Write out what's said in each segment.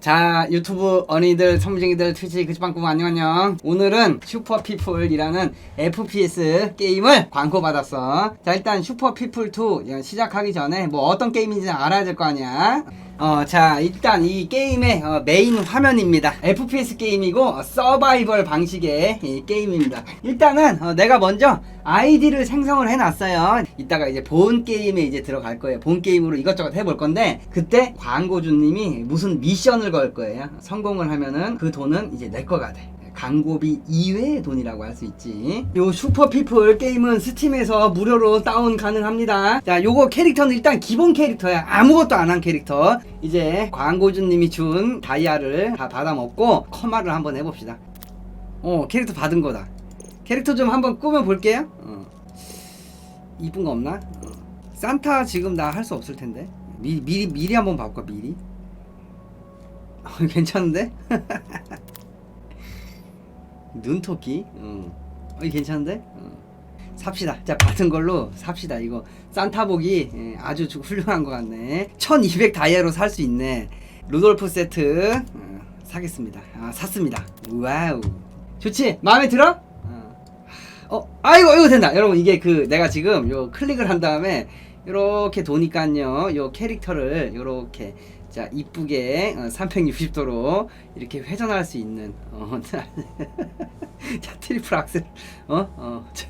자 유튜브 어린이들 선무쟁이들 트위치 그치빵꾸부 안녕 안녕. 오늘은 슈퍼피플이라는 FPS 게임을 광고 받았어. 자 일단 슈퍼피플2 시작하기 전에 뭐 어떤 게임인지 알아야 될 거 아니야 어 자 일단 이 게임의 어, 메인 화면입니다. FPS 게임이고 어, 서바이벌 방식의 이 게임입니다. 일단은 어, 내가 먼저 아이디를 생성을 해놨어요. 이따가 이제 본 게임에 이제 들어갈 거예요. 본 게임으로 이것저것 해볼 건데 그때 광고주님이 무슨 미션을 걸 거예요. 성공을 하면은 그 돈은 이제 내 거가 돼 광고비 이외의 돈이라고 할 수 있지. 요 슈퍼피플 게임은 스팀에서 무료로 다운 가능합니다. 자, 요거 캐릭터는 일단 기본 캐릭터야. 아무것도 안 한 캐릭터. 이제 광고주님이 준 다이아를 다 받아먹고 커마를 한번 해봅시다. 어, 캐릭터 받은 거다. 캐릭터 좀 한번 꾸며 볼게요. 어. 이쁜 거 없나? 어. 산타 지금 나 할 수 없을 텐데. 미, 미리 미리 한번 봐볼까 미리. 어, 괜찮은데? 눈토끼. 어. 어, 이 괜찮은데? 어. 삽시다. 자, 받은 걸로 삽시다. 이거 산타복이 예, 아주 주- 훌륭한 것 같네. 1200 다이아로 살 수 있네. 루돌프 세트 어, 사겠습니다. 아, 샀습니다. 와우. 좋지? 마음에 들어? 어. 어, 아이고, 이거 된다. 여러분, 이게 그 내가 지금 요 클릭을 한 다음에 이렇게 도니까요. 요 캐릭터를 요렇게 자 이쁘게 어, 360도로 이렇게 회전할 수 있는 어, 자 트리플 악셀 어? 어. 자,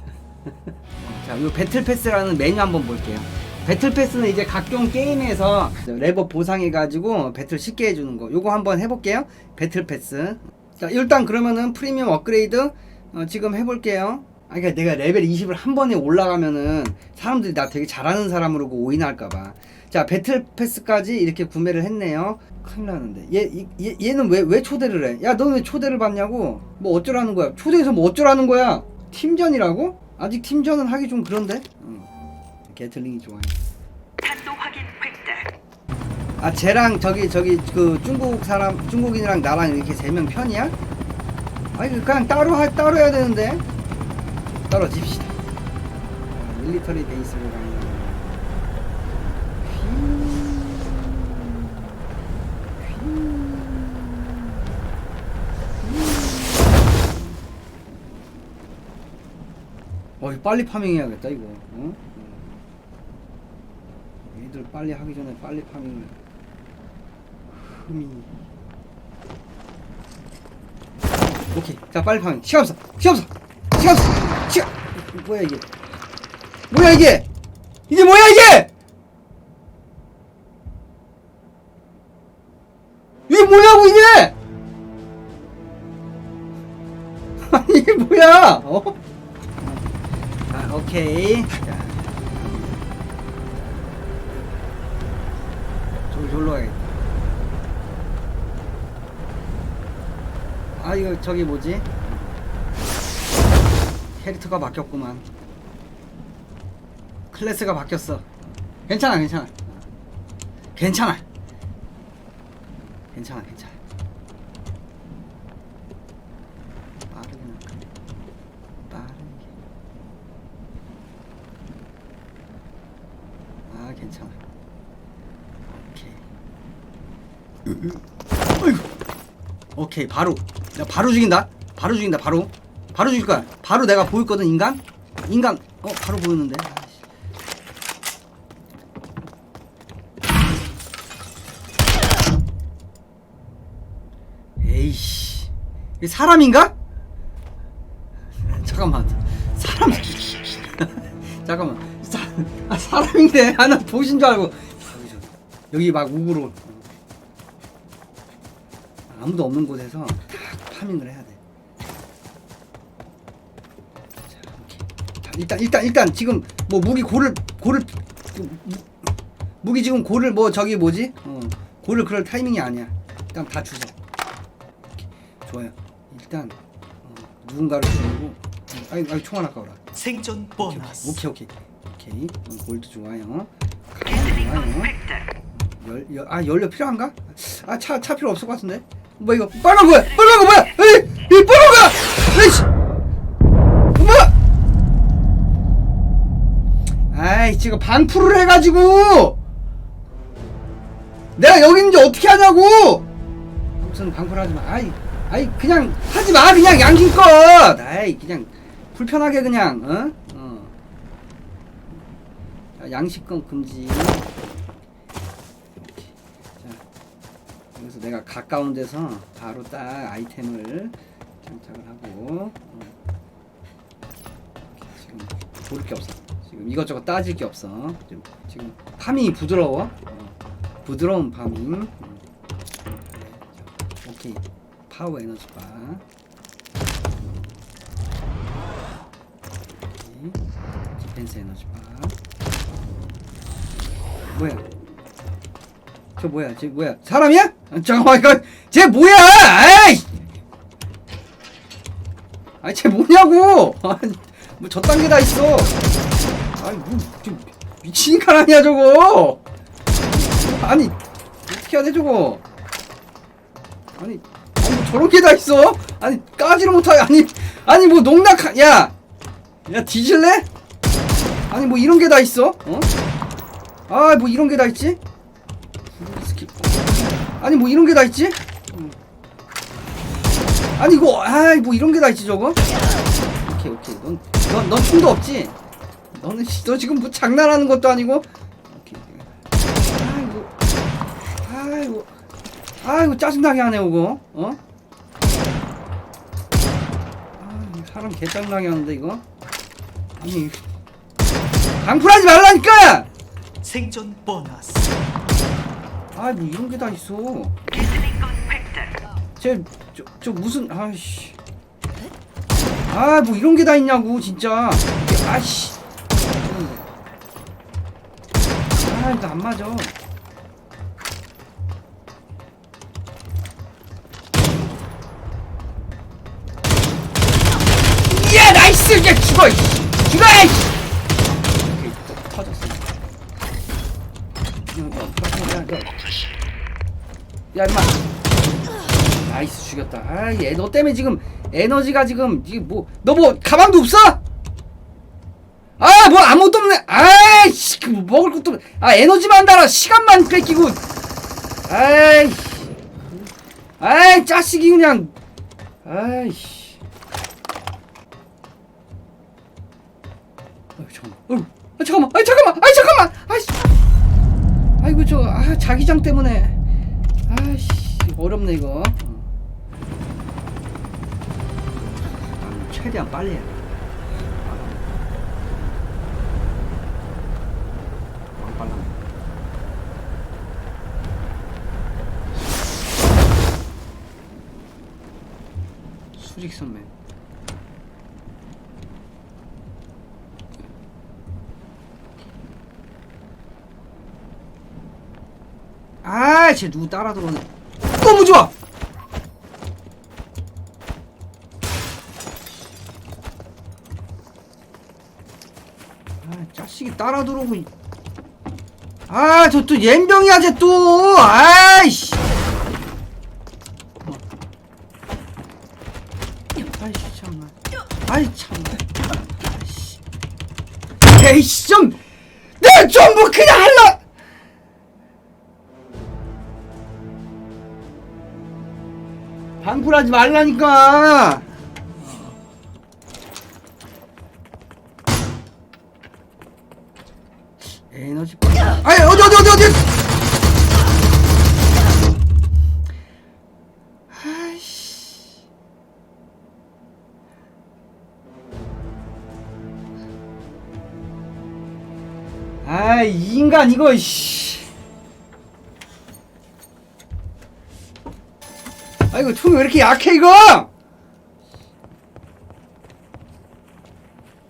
자, 요 배틀 패스라는 메뉴 한번 볼게요. 배틀 패스는 이제 각종 게임에서 레버 보상해 가지고 배틀 쉽게 해주는 거. 요거 한번 해볼게요. 배틀 패스. 자 일단 그러면은 프리미엄 업그레이드 어, 지금 해볼게요. 아, 그러니까 내가 레벨 20을 한 번에 올라가면은 사람들이 나 되게 잘하는 사람으로 오인할까봐. 자 배틀 패스까지 이렇게 구매를 했네요. 큰일 나는데 얘, 이- 얘 얘는 왜 왜 초대를 해? 야 너는 왜 초대를 받냐고? 뭐 어쩌라는 거야? 초대해서 뭐 어쩌라는 거야? 팀전이라고? 아직 팀전은 하기 좀 그런데. 응. 게틀링이 좋아요. 탄도 확인 획득. 아 쟤랑 저기 저기 그 중국 사람 중국인이랑 나랑 이렇게 세 명 편이야? 아니 그냥 따로 하, 따로 해야 되는데 떨어집시다. 아, 밀리터리 베이스로 가는. 어, 빨리 파밍해야겠다 이거. 어? 얘들 빨리 하기 전에 빨리 파밍을. 흠이. 오케이. 자, 빨리 파밍. 시간 없어. 시간 없어. 시간 없어. 시간. 뭐야 이게? 뭐야 이게? 이게 뭐야 이게? 이게 뭐냐고 이게? 아니 이게 뭐야? 어? 아, 오케이. 자. 저기 저기로 가야겠다. 아 이거 저기 뭐지? 캐릭터가 바뀌었구만. 클래스가 바뀌었어. 괜찮아, 괜찮아. 괜찮아. 괜찮아, 괜찮아. 빠르게 나가. 빠르게. 아, 괜찮아. 오케이. 어이구. 오케이, 바로. 나 바로 죽인다. 바로 죽인다, 바로. 바로 죽일 거야. 바로 내가 보였거든, 인간? 인간. 어, 바로 보였는데. 에이씨. 사람인가? 사람인데. 하나 보신 줄 알고. 여기 막 우구로. 아무도 없는 곳에서 다 파밍을 해야 돼. 자. 자, 일단 일단 일단 지금 뭐 무기 고를 고를 그 무- 무기 지금 고를 뭐 저기 뭐지? 어, 고를 그럴 타이밍이 아니야. 일단 다 주자. 좋아요. 일단 어, 누군가를 죽이고 아이 아이 총알 아까워라. 생존 보너스 오케이 오케이 오케이 음, 골드 좋아요. 열, 열, 아 연료 필요한가? 아 차 차 필요 없을 것 같은데. 뭐 이거 빨간 거야? 빨간 거 뭐야? 에이 이 빨간 거야? 에이씨. 뭐야? 아이 지금 방풀을 해가지고 내가 여기 있는지 어떻게 하냐고? 무슨 방풀하지 마. 아이, 아이 그냥 하지 마. 그냥 양심껏. 아이 그냥 불편하게 그냥 어? 양식권 금지. 여기서 내가 가까운 데서 바로 딱 아이템을 장착을 하고. 어. 지금 고를 게 없어. 지금 이것저것 따질 게 없어. 지금, 파밍이 부드러워. 어. 부드러운 파밍. 음. 자, 오케이. 파워 에너지 바. 디펜스 에너지 바. 뭐야? 저 뭐야? 쟤 뭐야? 사람이야? 아, 잠깐만 이거 쟤 뭐야? 아이! 아니 쟤 뭐냐고? 아니, 뭐 저딴 게다 있어. 아니 뭐좀 미친 인간 아니야 저거? 아니 어떻게 해야 돼 저거? 아니 뭐 저런 게 다 있어? 아니 까지를 못하게 아니 아니 뭐 농락 야야 뒤질래? 아니 뭐 이런 게 다 있어? 어? 아 뭐 이런 게 다 있지? 아니 뭐 이런 게 다 있지? 음. 아니 이거 아이 뭐 이런 게 다 있지 저거? 오케이 오케이 넌 넌넌 충도 없지? 너는 씨, 너 지금 뭐 장난하는 것도 아니고 오케이. 아이고 아이고 아이고 짜증나게 하네 이거 어? 아 사람 개 짜증나게 하는데 이거 아니 강풀하지 말라니까 생존 보너스 아 뭐 이런 게 다 있어 리스닝권 획득. 쟤저 저 무슨 아씨 아 뭐 이런 게 다 있냐고 진짜 아씨 아 이거 안 맞아 야 나이스 이제 죽어. 죽어 이씨. 오케이 또 터졌어 그냥 어, 야, 야, 야 임마 나이스 죽였다. 아얘 너 때문에 지금 에너지가 지금 이게 뭐너 뭐 가방도 없어? 아 뭐 아무것도 없네. 아이씨 그뭐 먹을 것도 없네. 아 에너지만 달아. 시간만 뺏기고. 아이 아이 짜식이 그냥. 아이씨. 어 잠깐만. 어 아, 잠깐만. 아 잠깐만. 아 잠깐만. 아이씨. 아이고 저 아, 자기장 때문에 어렵네 이거. 아, 최대한 빨리 빨라 수직 선배. 아, 쟤 누구 따라 들어오네. 너무 좋아. 아, 자식이 따라 들어오고. 이- 아, 저 또 옌병이야, 쟤 또. 아이씨. 아이씨, 참나. 아이, 참나. 아이씨. 에이씨, 좀. 내가 좀뭐 그냥 할라. 방풀하지 말라니까. 에너지. 아니 어디 어디 어디 어디. 아이 이 인간 이거 씨. 아 이거 총이 왜 이렇게 약해 이거?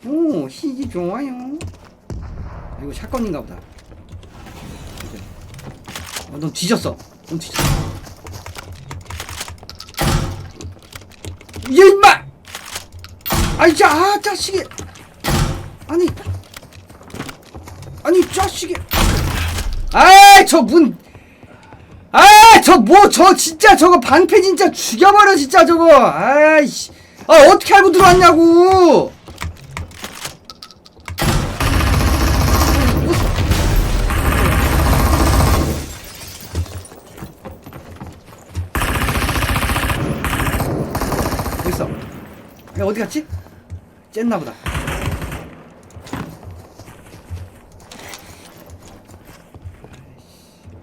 오 희기 좋아요. 아, 이거 샷건인가 보다. 어, 넌 뒤졌어. 넌 뒤졌어. 얘 임마! 아이 자, 아 자식이. 아니, 아니 자식이. 아이 저 문. 아 저 뭐저 뭐, 진짜 저거 방패 진짜 죽여버려 진짜 저거. 아이씨. 아 어떻게 알고 들어왔냐고. 어디 갔지? 쨌나보다.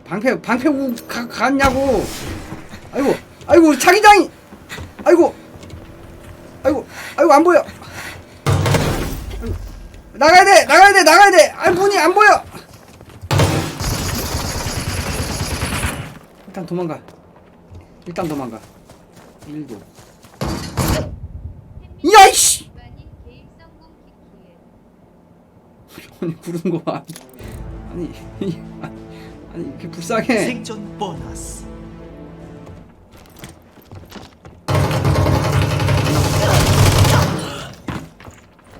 방패 방패 우 가, 갔냐고. 아이고 아이고 자기장이. 아이고 아이고 아이고 안 보여. 나가야 돼 나가야 돼 나가야 돼. 아 문이 안 보여. 일단 도망가. 일단 도망가. 일도. 야이씨! 아니 구르는 거 봐. 아니 아니 이렇게 불쌍해. 생존 보너스.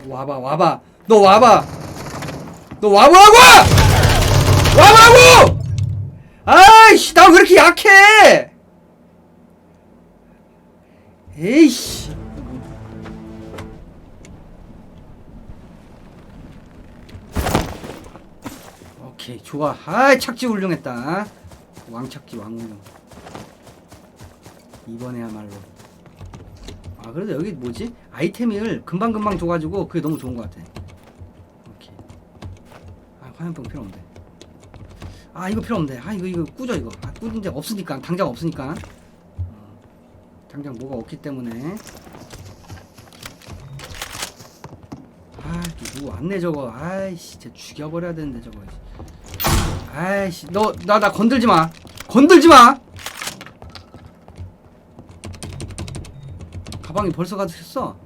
와봐 와봐. 너 와봐. 너 와보라고! 와보라고! 아이씨 나 왜 이렇게 약해? 에이씨. 오케이 좋아. 아이 착지 훌륭했다. 왕착지 왕훌륭. 이번에야말로. 아 그래도 여기 뭐지? 아이템을 금방금방 줘가지고 그게 너무 좋은 것 같아. 오케이. 아 화염병 필요 없는데. 아 이거 필요 없는데. 아 이거 이거 꾸져 이거. 아 꾸는데 없으니까 당장 없으니까. 어, 당장 뭐가 없기 때문에. 아 누구 왔네 저거. 아이씨 진짜 죽여버려야 되는데 저거. 아이씨 너 나 나 건들지 마. 건들지 마. 가방이 벌써 가득했어.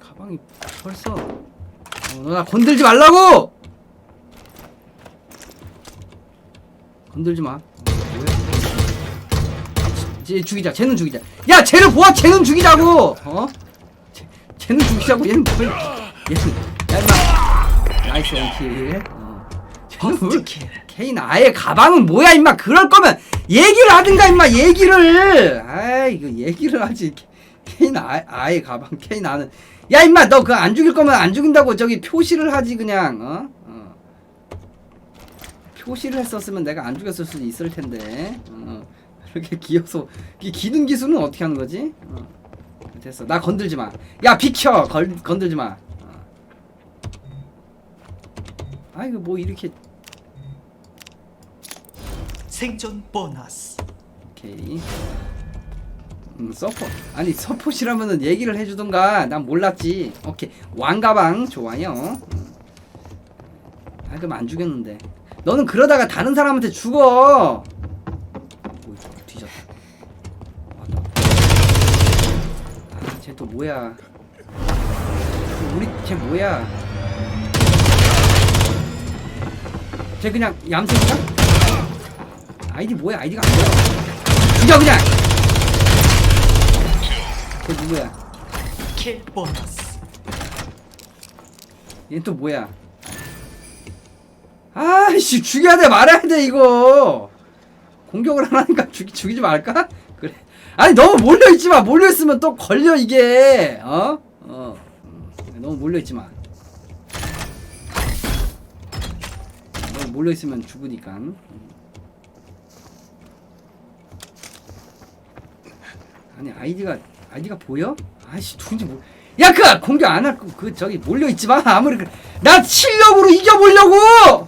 가방이 벌써. 어, 너 나 건들지 말라고. 건들지 마. 쟤 죽이자. 쟤는 죽이자. 야, 쟤를 보아. 쟤는 죽이자고. 어? 쟤, 쟤는 죽이자고. 얘는 뭘? 얘는 야 임마. 나이스 원킬. 어. 퍼스트킬. 케인 아예 가방은 뭐야 임마 그럴 거면 얘기를 하든가 임마 얘기를 아이 이거 얘기를 하지 케인 아, 아예 가방 케인 아는 야 임마 너 그거 안 죽일 거면 안 죽인다고 저기 표시를 하지 그냥 어? 어. 표시를 했었으면 내가 안 죽였을 수도 있을 텐데 어. 이렇게 기어서 이 기능 기술은 어떻게 하는 거지? 어. 됐어 나 건들지 마야 비켜 걸, 건들지 마 어. 아이고 뭐 이렇게 생존 보너스. 오케이. 음, 서포. 아니, 서포시라면은 얘기를 해주던가. 난 몰랐지. 오케이. 왕가방, 좋아요. 음. 아, 그럼 안 죽였는데. 너는 그러다가 다른 사람한테 죽어. 오, 저 뒤졌다. 아, 쟤 또 뭐야. 우리, 쟤 뭐야. 쟤 그냥 얌생인가? 아이디 뭐야? 아이디가 안 보여. 죽여 그냥. 쟤 누구야? 킬 보너스. 얘 또 뭐야? 아씨 죽여야 돼 말아야 돼 이거. 공격을 안 하니까 죽이 죽이지 말까? 그래. 아니 너무 몰려 있지 마. 몰려 있으면 또 걸려 이게. 어? 어. 음, 너무 몰려 있지 마. 너무 몰려 있으면 죽으니까. 아니 아이디가 아이디가 보여? 아이씨 누군지 모. 야, 그 공격 안할거그 저기 몰려 있지 마. 아무리 그래. 나 실력으로 이겨 보려고.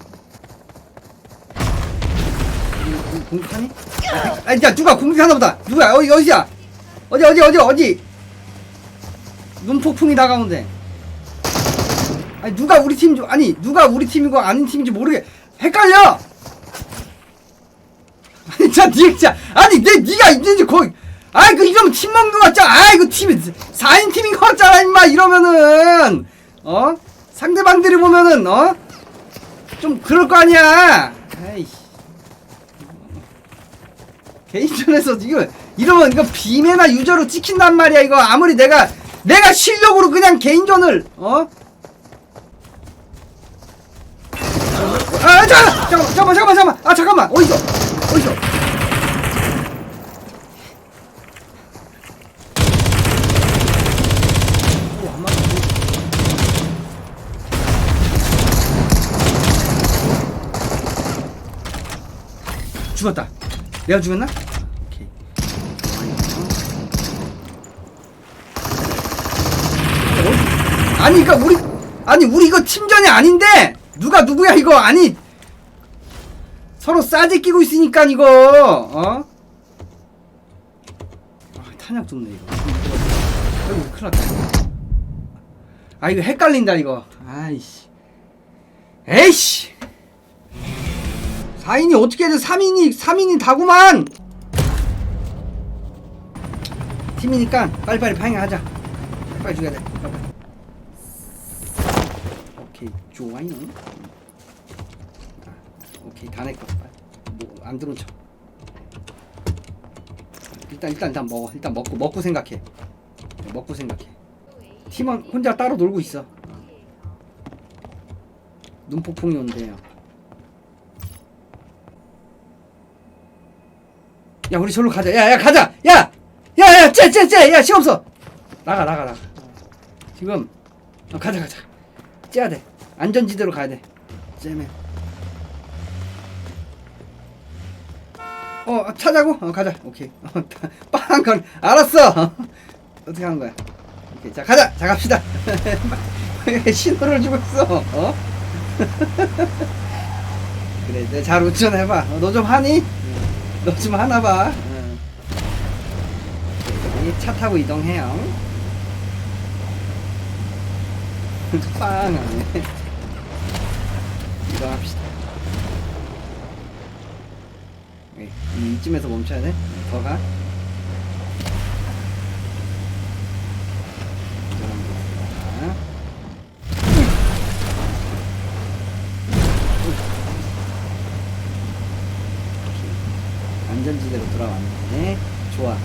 공- 공격하니? 아니, 야 누가 공격하나 보다. 누가 어디 어디야? 어디 어디 어디 어디? 눈폭풍이 다가오는데. 아니 누가 우리 팀 중- 아니 누가 우리 팀이고 아닌 팀인지 모르게 헷갈려. 아니 자 니가 아니 내 니가 있는지 거기 아이 그 이러면 팀 먹는 거 같잖아. 아이 그 팀이 4인 팀인 거 같잖아 임마. 이러면은. 어? 상대방들이 보면은 어? 좀 그럴 거 아니야. 아이씨 개인전에서 이거 이러면 이거 비매나 유저로 찍힌단 말이야 이거. 아무리 내가 내가 실력으로 그냥 개인전을 어? 아, 잠깐, 잠깐, 잠깐만, 잠깐만, 잠깐만. 아, 잠깐만. 어디서? 어디서? 오, 안 맞아. 죽었다. 내가 죽였나? 오케이. 아니 그니까 우리 아니 우리 이거 팀전이 아닌데 누가 누구야 이거 아니 서로 싸제 끼고 있으니까 이거 어? 아 탄약 좋네 이거 아이고 큰일 났다 아 이거 헷갈린다 이거 아이씨 에이씨 4인이 어떻게든 3인이 3인이 다구만! 팀이니까 빨리빨리 파행하자. 빨리 죽여야 돼. 빨리. 오케이 좋아요 아, 오케이 다 내꺼 뭐안 들어온 척. 일단 일단 일단 먹어. 일단 먹고 먹고 생각해. 먹고 생각해. 팀원 혼자 따로 놀고 있어. 눈폭풍이 온대요 야 우리 저로 가자. 야야 가자. 야야야 쟤쟤쟤야 시간 없어 나가 나가 나가. 지금 어, 가자 가자. 째야 돼. 안전지대로 가야 돼. 째면 어 찾자고? 어 가자. 오케이. 어, 빵건 알았어. 어떻게 하는 거야? 오케이 자 가자. 자 갑시다. 신호를 주고 있어? 어? 그래 내잘 운전해봐. 어, 너좀 하니 너 좀 하나 봐 응. 오케이, 차 타고 이동해요 빵 하네 이동합시다 네, 이쯤에서 멈춰야 돼? 더 가? 이동합니다. 안전지대로 돌아왔네. 좋아.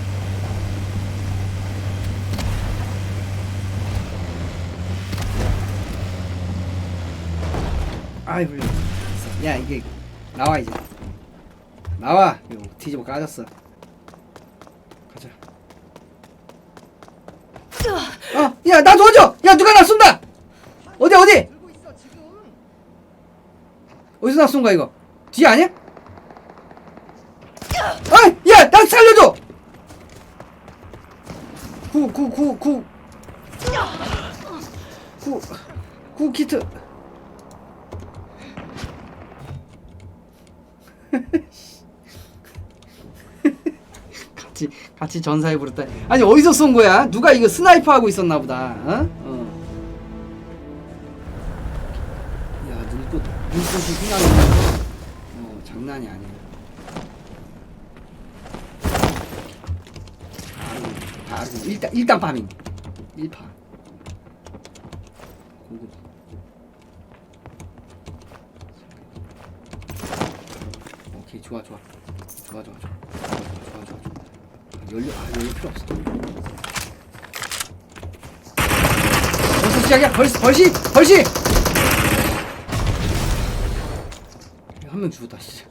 아이 불려. 야 이게 나와 이제. 나와. 이거 뒤집어 까졌어. 가자. 어, 야, 나 도와줘! 야, 누가 나 쏜다! 어디, 어디? 어디서 나 쏜 거야, 이거? 뒤에 아니야? 아, 야, 나 살려줘! 구, 구, 구, 구. 구, 구 키트. 같이 같이 전사해 부르다. 아니 어디서 쏜 거야? 누가 이거 스나이퍼 하고 있었나 보다. 어? 어. 야 눈꽃 눈꽃이 휘날리네. 어 장난이 아니야. 바로 일단 일단 파밍. 1파. 고급. 오케이 좋아 좋아. 좋아 좋아 좋아. 좋아 좋아 좋아. 연료 아 연료 필요 없어. 벌써 시작이야? 벌써 벌시 벌시! 한 명 죽었다 진짜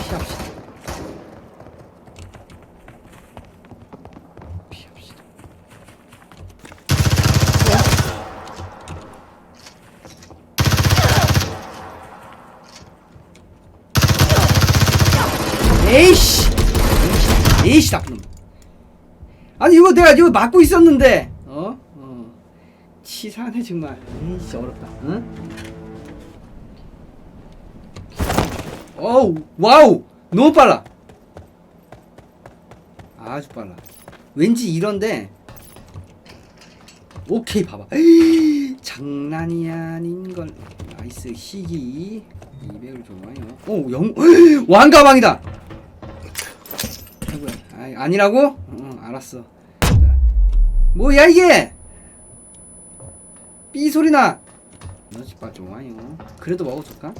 피합시다. 피합시다. 에이씨! 에이씨 나쁜 놈. 이거 막고 있었는데 어? 어. 치사하네 정말. 에이씨 어렵다. 응? 어우 와우 너무 빨라 아주 빨라 왠지 이런데 오케이 봐봐 장난이 아닌걸 나이스 희귀 200을 좋아요 오영 왕가방이다 아이고야 아이, 아니라고? 응 알았어 자, 뭐야 이게 삐 소리나 너집봐 좋아요 그래도 먹어줄까?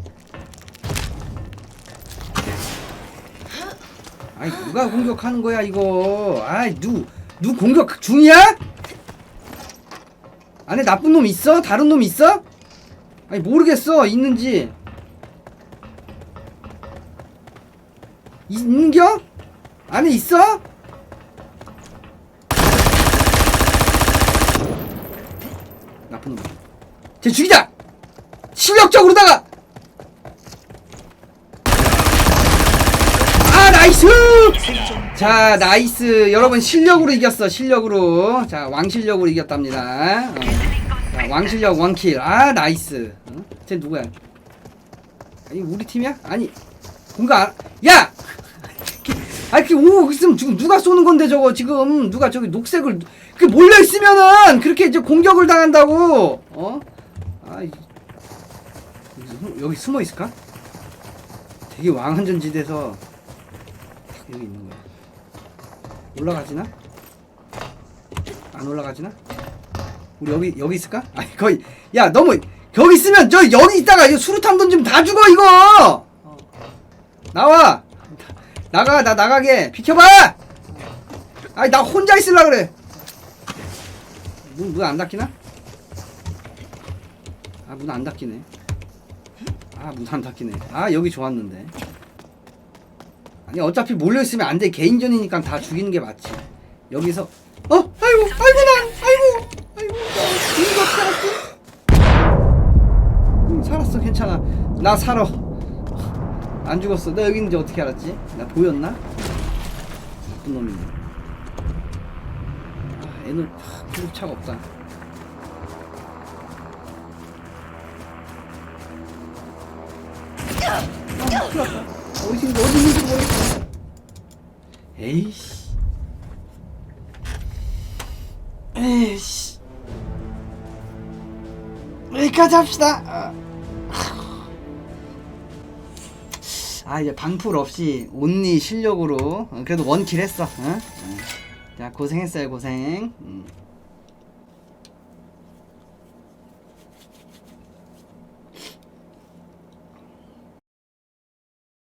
아이 누가 공격하는 거야 이거 아이 누, 누 공격 중이야? 안에 나쁜 놈 있어? 다른 놈 있어? 아니 모르겠어 있는지 있는겨? 안에 있어? 나쁜 놈. 쟤 죽이자! 실력적으로다가! 아, 나이스! 자, 나이스. 여러분, 실력으로 이겼어, 실력으로. 자, 왕실력으로 이겼답니다. 어. 자, 왕실력 원킬. 아, 나이스. 어? 쟤 누구야? 아니, 우리 팀이야? 아니, 뭔가, 알- 야! 아, 이렇게 오고 있으면 지금 누가 쏘는 건데, 저거, 지금. 누가 저기 녹색을, 그 몰려있으면은, 그렇게 이제 공격을 당한다고! 어? 아, 이- 여기, 숨어 있을까? 되게 왕한전지대에서 딱 여기 있는 거야. 올라가지나? 안 올라가지나? 우리 여기 여기 있을까? 아니 거의 야 너무 여기 있으면 저 여기 있다가 이거 수류탄 던지면 다 죽어 이거 나와 나가 나 나가게 비켜봐 아니 나 혼자 있을라 그래 문문안 닫히나? 아 문 안 닫히네 아 문 안 닫히네. 아 여기 좋았는데. 아니 어차피 몰려 있으면 안 돼. 개인전이니까 다 죽이는 게 맞지. 여기서 어? 아이고 아이고 난 아이고 아이고 나 이거 살았지 응 살았어 괜찮아. 나 살아. 안 죽었어. 나 여기 있는지 어떻게 알았지? 나 보였나? 나쁜 놈이네. 아 애는 구급차가 없다 어디 있는지 어디 있는지 모르겠어. 에이씨. 에이씨. 여기까지 합시다. 아. 아 이제 방풀 없이 온리 실력으로 어, 그래도 원킬 했어. 어? 어. 자 고생했어요 고생. 음.